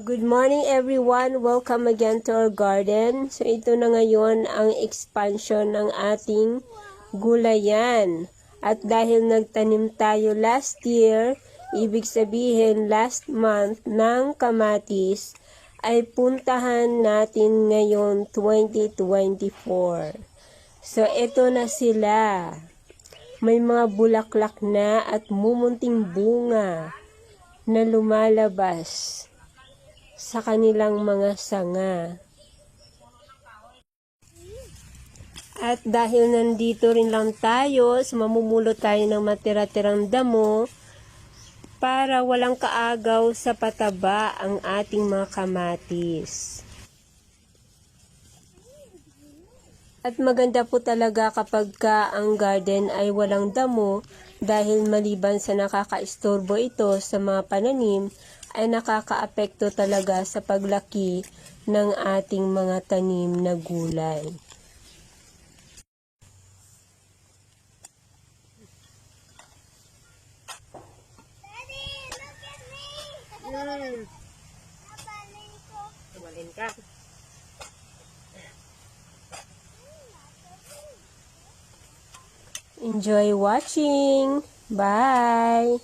Good morning everyone! Welcome again to our garden. So ito na ngayon ang expansion ng ating gulayan. At dahil nagtanim tayo last year, ibig sabihin last month ng kamatis, ay puntahan natin ngayon 2024. So ito na sila. May mga bulaklak na at mumunting bunga na lumalabas sa kanilang mga sanga. At dahil nandito rin lang tayo, mamumulo tayo ng matira-tirang damo para walang kaagaw sa pataba ang ating mga kamatis. At maganda po talaga kapag ka ang garden ay walang damo dahil maliban sa nakakaistorbo ito sa mga pananim ay nakakaapekto talaga sa paglaki ng ating mga tanim na gulay. Daddy, look at me. Ko. tumalin ka. Enjoy watching. Bye.